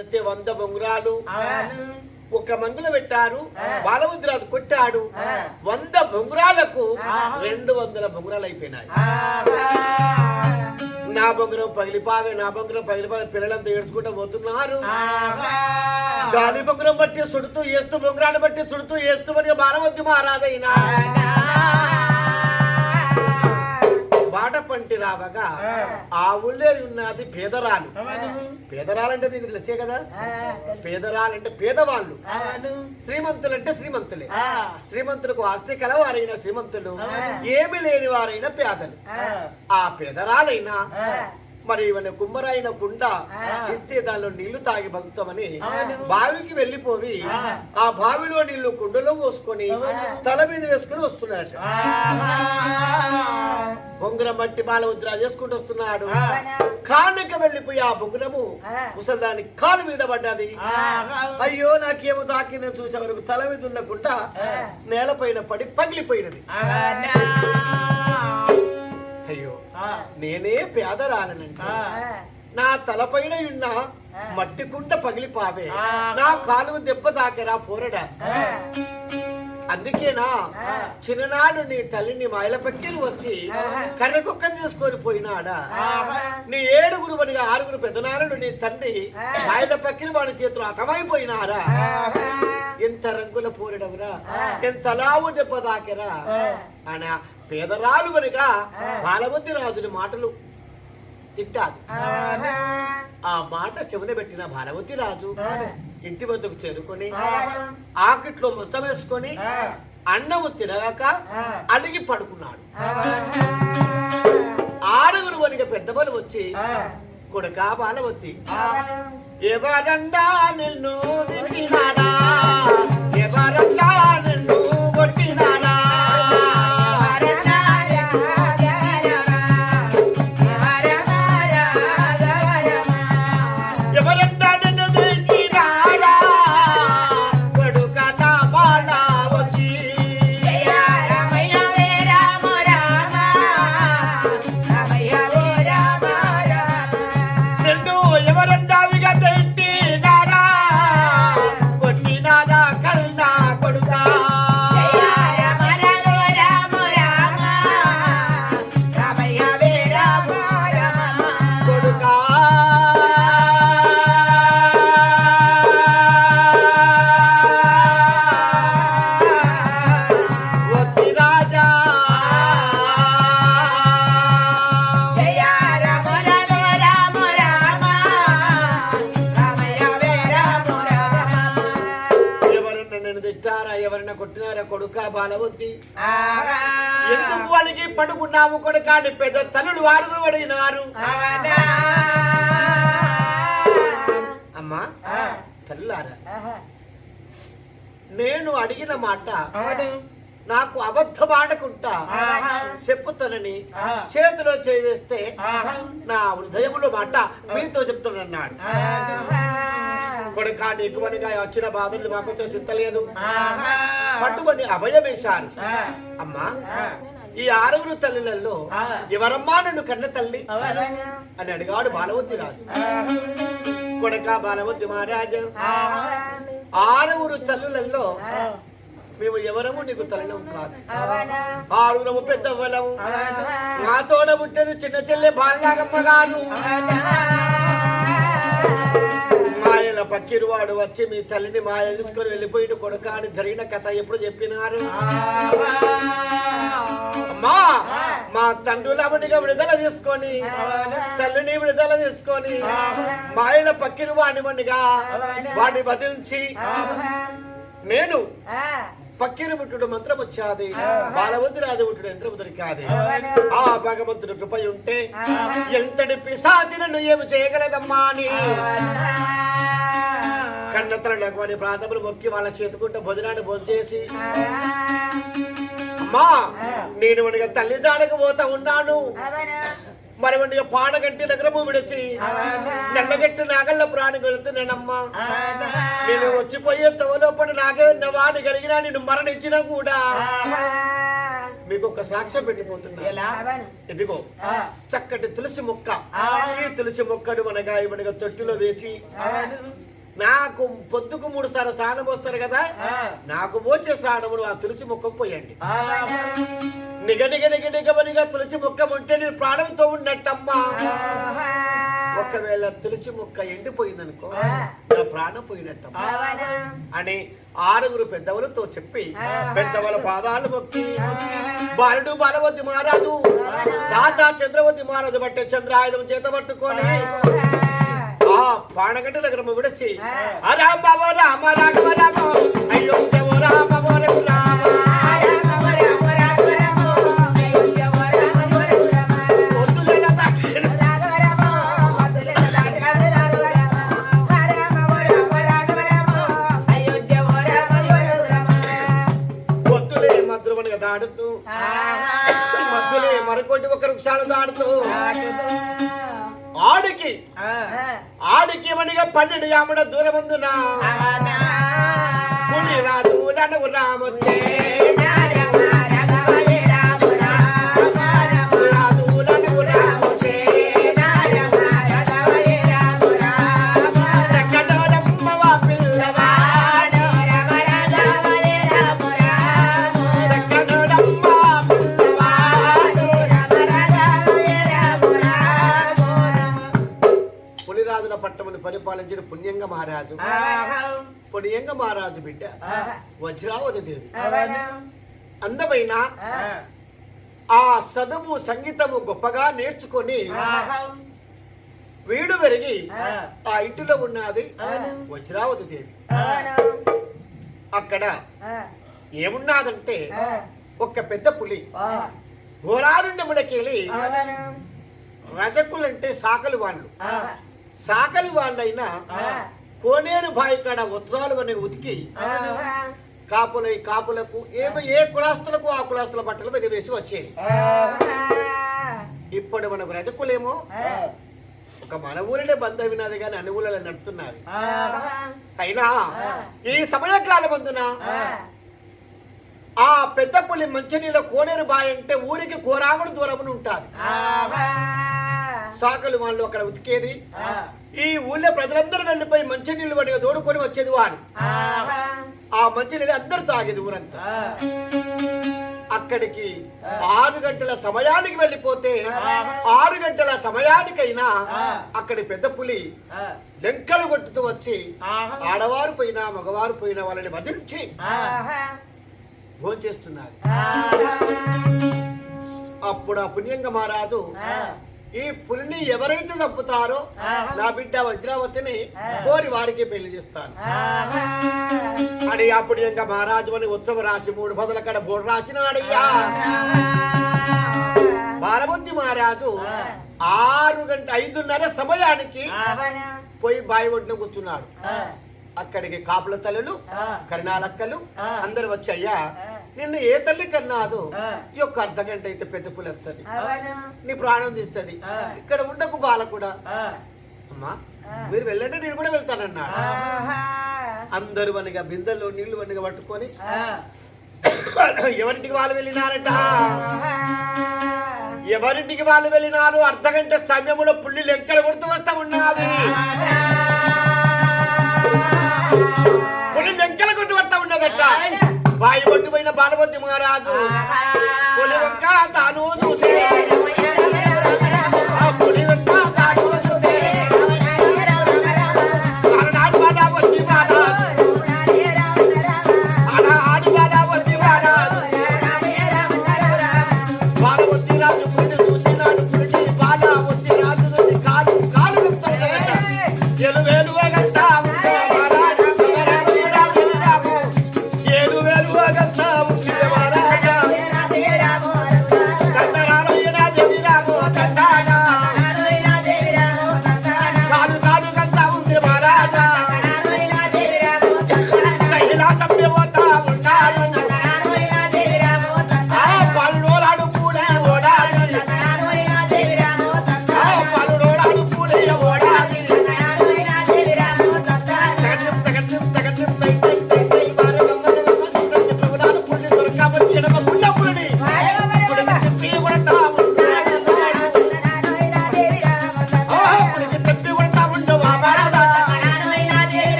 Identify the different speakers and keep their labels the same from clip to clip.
Speaker 1: అయితే వంద బొంగురాలు. ఒక మంగుల పెట్టారు. బాలముద్రాజు కొట్టాడు. వంద బొంగురాలకు రెండు వందల బొంగురాలు అయిపోయినాయి. నా బొంగురం పగిలిపావే నా బొంగురం పగిలిపావే పిల్లలంతా ఏడ్చుకుంటూ పోతున్నారు. జాలి బొంగురం బట్టి సుడుతూ వేస్తూ బొంగురాలు బట్టి సుడుతూ వేస్తూ మరి బాలవద్దు మహారాజైనా బాట పంటి రావగా ఆ. ఊళ్ళో ఉన్నది పేదరాలు. పేదరాలంటే నీకు తెలిసే కదా? పేదరాలంటే పేదవాళ్ళు. శ్రీమంతులంటే శ్రీమంతులే. శ్రీమంతులకు ఆస్తి కలవారైన శ్రీమంతులు. ఏమి లేని వారైన పేదలు. ఆ. పేదరాలైనా మరి ఈవెన కుమ్మరైన కుండ ఇస్తే దానిలో నీళ్ళు తాగి బతుకుతామని బావికి వెళ్ళిపోయి ఆ. బావిలో నీళ్ళు కుండలో పోసుకొని తల మీద వేసుకొని వస్తున్నాడు బొంగురం మట్టి బాల ఉద్రా చేసుకుంటూ వస్తున్నాడు. కానుక వెళ్ళిపోయి ఆ బొంగురము ముసలిదాని కాలు మీద పడ్డది. అయ్యో నాకేమో తాకిందని చూసే వరకు తల మీద ఉండకుండా నేలపైన పడి పగిలిపోయినది. నేనే పేదరాలనంటే నా తలపైన ఉన్న మట్టి కుండ పగిలిపావే. నా కాలువ దెబ్బ తాకెరా పోరడా. అందుకేనా చిన్ననాడు నీ తల్లిని మాయల పక్కిని వచ్చి కర్రకుక్కని చేసుకొని పోయినాడా? నీ ఏడుగురు మనిగా ఆరుగురు పెద్దనారుడు నీ తండ్రి మాయల పక్కిన వాడి చేతులు అతమైపోయినారా ఎంత రంగుల పోరడవురా? ఎంత లావు దెబ్బ తాకెరా? అని పేదరాలు కనుక బాలబుద్ధి రాజుని మాటలు తిట్టాదు. ఆ మాట చెవున పెట్టిన భారవతి రాజు ఇంటి వద్దకు చేరుకొని ఆకిట్లో మొత్తం వేసుకొని అన్నము తినగాక అలిగి పడుకున్నాడు. ఆరుగురు వనిక పెద్దవాళ్ళు వచ్చి కొడుక బాలవతి ఎవరన్నా నిన్ను ఎవరన్నా నిన్ను కొడుకా బాలవద్ది ఎందుకు పడుకున్నాము కొడుకా అని పెద్ద తల్లుడు వారు అడిగినారు? అమ్మా తల్లారా నేను అడిగిన మాట నాకు అబద్ధం ఆడకుంటా చెప్పుతానని చేతిలో చేవేస్తే నా హృదయములో మాట మీతో చెప్తున్నాడు కొడుకా నీకు వనిగా వచ్చిన బాధలు మాకు చింతలేదు. పట్టుబడి అభయం వేశారు అమ్మా ఈ ఆరుగురు తల్లులలో ఎవరమ్మా నన్ను కన్న తల్లి? అని అడిగాడు బాలవద్ది రాజు. కొడక బాలవద్ది మహారాజు. ఆరుగురు తల్లులలో మేము ఎవరము నీకు తల్లినం కాదు. ఆరుగురము పెద్దవ్వలము మా తోడ పుట్టేది చిన్న చెల్లె బాలనాగమ్మ గారు. మాయల పక్కిరువాడు వచ్చి మీ తల్లిని మాయ తీసుకొని వెళ్ళిపోయిన కొడుక అని జరిగిన కథ ఎప్పుడు చెప్పినారు? అమ్మా మా తండ్రులమునిగా విడుదల తీసుకొని తల్లిని విడుదల తీసుకొని మాయల పక్కిరు వాడిని మనిగా వాడిని వదిలించి నేను పక్కిరి ముట్టుడు మంత్రం వచ్చాది బాలవద్ది రాజు ముట్టుడు యంత్రము దొరికాది ఆ భగవంతుడు కృప ఉంటే ఎంతటి పిశాచినను ఏమి చేయగలదమ్మా అని కన్నతలకు వారి ప్రాంతములు మొక్కి వాళ్ళ చేతుకుంటే భోజనాన్ని భోంచేసి అమ్మా నేను మనకి తల్లి జాడకు పోతా ఉన్నాను. మరి వండిగా పాడగట్టి నగరము విడిచి నల్లగట్టి నాగల్ల ప్రాణి వెళుతున్నానమ్మా నేను వచ్చిపోయే తోలోపడి నాకే వాడిని కలిగినా నేను మరణించినా కూడా మీకు ఒక సాక్ష్యం పెట్టిపోతున్నా. ఇదిగో చక్కటి తులసి మొక్క. ఈ తులసి మొక్కను మనగా మనగా తొట్టిలో వేసి నాకు పొద్దుకు మూడు సార్లు స్నానం పోస్తారు కదా నాకు పోచే స్నానమును ఆ తులసి మొక్కకు పోయండి. నిగ నిగ నిగ నిగమనిగా తులసి మొక్క ఉంటే నేను ప్రాణంతో ఉన్నట్టమ్మా. ఒకవేళ తులసి మొక్క ఎండిపోయిందనుకో నా ప్రాణం పోయినట్టమ్మా. అని ఆరుగురు పెద్దవులతో చెప్పి పెద్దవల పాదాలు మొక్కి బాలుడు బాలవద్ది మహారాజు తాత చంద్రవద్ది మహారాజు బట్టే చంద్రాయుధం చేత పట్టుకొని పానగంట దగ్గర విడచి రామ బాబు రామ రాఘవ. రామ అయ్యో దేవో రామ ఓ రామ. వద్దులేనా తాకిన వద్దులే మధురమనిగా దాడుతూ మధ్యలే మరొకటి ఒక వృక్షాలు దాడుతూ. ఆడికి. ఆడికి మనిగా పన్నెండు యాముడ దూరమందున? పులి రాజులను రామొచ్చే పరిపాలించిన పుణ్యంగ మహారాజు. పుణ్యంగ మహారాజు బిడ్డ. వజ్రావతి దేవి. అందమైన ఆ. చదువు సంగీతము గొప్పగా నేర్చుకొని వీడు పెరిగి ఆ. ఇంటిలో ఉన్నది వజ్రావతి దేవి. అక్కడ ఏమున్నదంటే ఒక పెద్ద పులి. ఘోరారుండములకెళ్ళి రజకులంటే సాకలి వాళ్ళు. సాకలి వాళ్ళైనా కోనేరు బావి కాడ ఉత్తరాలు అనే ఉతికి కాపుల కాపులకు ఏమో ఏ కులాస్తులకు ఆ కులాస్తుల బట్టలు మీద వేసి వచ్చేది. ఇప్పుడు మనకు రజకులేమో ఒక మన ఊరినే బంధ వినాది కానీ అన్ని ఊళ్ళలో అయినా ఈ సమయకాలం అందున ఆ. పెద్ద పులి మంచినీళ్ళ కోనేరు అంటే ఊరికి కోరాముడు దూరమున ఉంటాది. సాకలు వాళ్ళు అక్కడ ఉతికేది. ఈ ఊళ్ళో ప్రజలందరూ వెళ్ళిపోయి మంచినీళ్ళు వాడిగా తోడుకొని వచ్చేది వాడు. ఆ. మంచినీళ్ళు అందరూ తాగేది ఊరంతా. అక్కడికి ఆరు గంటల సమయానికి వెళ్ళిపోతే ఆరు గంటల సమయానికైనా అక్కడి పెద్ద పులి లెంకలు కొట్టుతూ వచ్చి ఆడవారు పోయినా మగవారు పోయినా వాళ్ళని వదిలించి భోంచేస్తున్నారు. అప్పుడు ఆ పుణ్యంగ మహారాజు ఈ పులిని ఎవరైతే తప్పుతారో నా బిడ్డ వజ్రావతిని కోరి వారికి పెళ్ళి చేస్తాను. అని అప్పుడు ఇంకా మహారాజు అని ఉత్తమ రాసి మూడు పదుల కడ బోర్డు రాసినాడయ్యా బాలబుద్ధి మహారాజు ఆరు గంట ఐదున్నర సమయానికి పోయి బావి ఒడ్డున కూర్చున్నాడు. అక్కడికి కాపుల తల్లులు కరుణాలక్కలు అందరు వచ్చి అయ్యా నిన్ను ఏ తల్లి కన్నాదు ఈ యొక్క అర్ధ గంట అయితే పెద్ద పులి వస్తుంది. నీ ప్రాణం తీస్తుంది. ఇక్కడ ఉండకు బాల కూడా. అమ్మా మీరు వెళ్ళండి నేను కూడా వెళ్తానన్నాడు. అందరూ వనిగా బిందెల్లో నీళ్ళు వనిగా పట్టుకొని ఎవరింటికి వాళ్ళు వెళ్ళినారట? ఎవరింటికి వాళ్ళు వెళ్ళినారు? అర్ధ గంట సమయంలో పుల్లి లెక్కలు కొడుతూ వస్తా ఉన్నది. పులి లెక్కలు కొట్టు వస్తా ఉన్నదట. బాయి ఒడ్డు పోయిన బాలబొద్ది మహారాజు.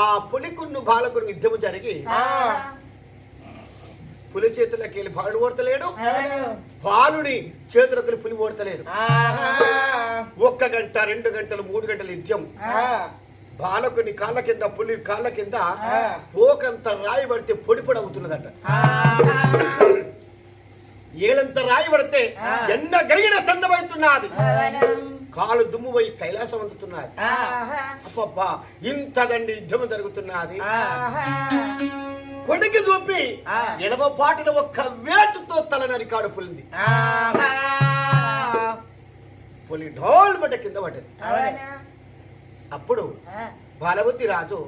Speaker 1: ఆ పులికున్ను బాలకుడు యుద్ధము జరిగి పులి చేతులకి వెళ్ళి బాలుడు ఓడతలేడు. బాలుని చేతులకు పులి ఓడతలేదు. ఒక్క గంట రెండు గంటలు మూడు గంటల యుద్ధం. బాలకుని కాళ్ళ కింద పులి కాళ్ళ కింద పోకంత రాయి పడితే పొడి పొడి అవుతున్నదట. ఏలంత రాయి పడితే ఎన్న గరిగిన సందమవుతున్నది కాలు దుమ్ము పోయి కైలాసం అందుతున్నది. అబ్బబ్బా ఇంతదండి యుద్ధం జరుగుతున్నది. కొడికి చూపి ఎడమ పాటిన ఒక్క వేటుతో తల నరికాడు పులింది. పులి ఢోల్ మట కింద పడ్డది. అప్పుడు బాలవతి రాజు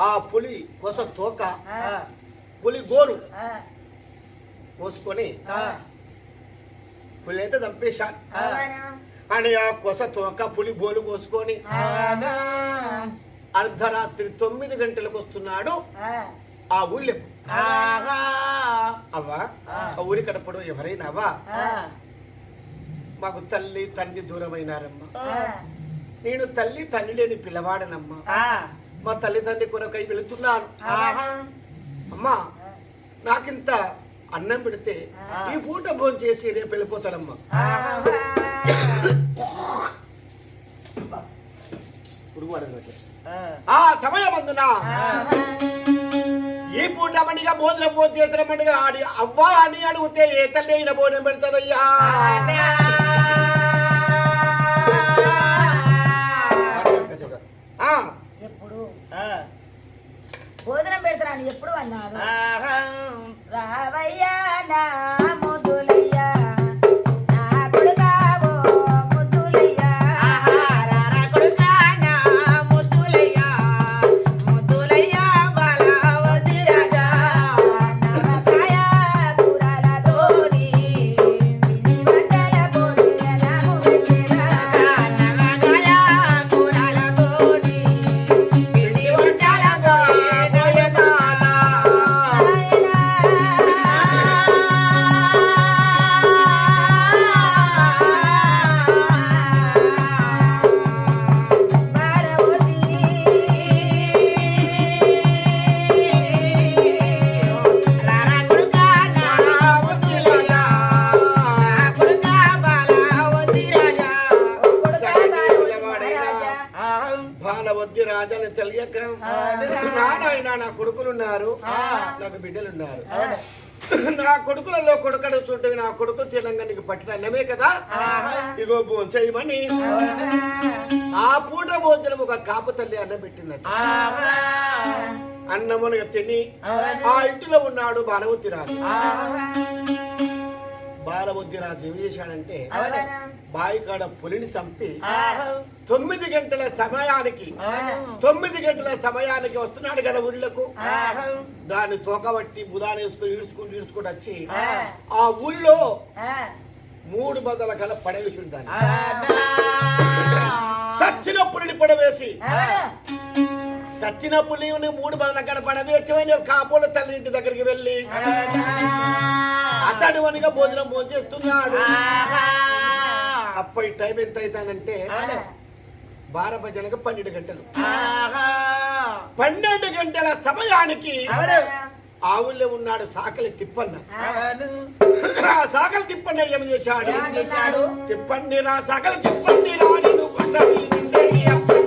Speaker 1: ఆ. పులి కొస తోక పులి గోరు కోసుకొని పులి అయితే చంపేశాను అని ఆ కొస తోక పులి బోలు కోసుకొని అర్ధరాత్రి తొమ్మిది గంటలకు వస్తున్నాడు. ఆ. ఊళ్ళో. అవ్వా? ఆ. ఊరి కడపడు ఎవరైనా అవ్వా? మాకు తల్లి తండ్రి దూరమైనారమ్మా. నేను తల్లి తండ్రి లేని పిల్లవాడనమ్మా. మా తల్లిదండ్రి కొరకై వెళుతున్నాను అమ్మా నాకింత అన్నం పెడితే ఈ పూట భోజనం చేసి రేపు వెళ్ళిపోతానమ్మా పురుగువాడు అన్నట్టు. ఆ సమయం అందున ఈ పూట మనిగా భోజనం భోజనం ఆడి అవ్వా అని అడిగితే ఏ తల్లి అయిన భోజనం పెడతాదయ్యా?
Speaker 2: ఎప్పుడు? భోజనం పెడతారని ఎప్పుడు అన్నారు? రావయ్యా నా
Speaker 1: బాలవద్ది రాజాని తెలియక నారాయణ నా కొడుకులున్నారు. నాకు బిడ్డలున్నారు. నా కొడుకులలో కొడుకడు చుట్టూ నా కొడుకు తినంగా నీకు పట్టిన అన్నమే కదా. ఇగో చేయమని ఆ పూట భోజనం ఒక కాపు తల్లి అన్నం పెట్టిందట. అన్నమునగా తిని ఆ ఇంటిలో ఉన్నాడు బాలవద్ది రాజు. బాలవద్ది రాజు ఏం చేశాడంటే బావి కాడ పులిని చంపి తొమ్మిది గంటల సమయానికి తొమ్మిది గంటల సమయానికి వస్తున్నాడు కదా ఊళ్ళకు. దాన్ని తోకబట్టి బుధాన్ని వేసుకుని ఈడ్చుకుంటూ ఈడ్చుకుంటూ వచ్చి ఆ. ఊళ్ళో మూడు బదల కల పడవేసి దాన్ని. సచ్చిన పులిని పడవేసి. సచ్చిన పులిని మూడు బదల కడ పడవేసి కాపోల తల్లి ఇంటి దగ్గరికి వెళ్ళి అతడు వనిగా భోజనం భోజనం చేస్తున్నాడు అప్పటి టైం ఎంత అవుతుందంటే బార భజనకు పన్నెండు గంటలు. పన్నెండు గంటల సమయానికి ఆ ఊళ్ళో ఉన్నాడు సాకలి తిప్పన్న. ఆ సాకలి తిప్పన్న ఏం చేశాడు? తిప్పండి రా సాకలి తిప్పండి రా నేను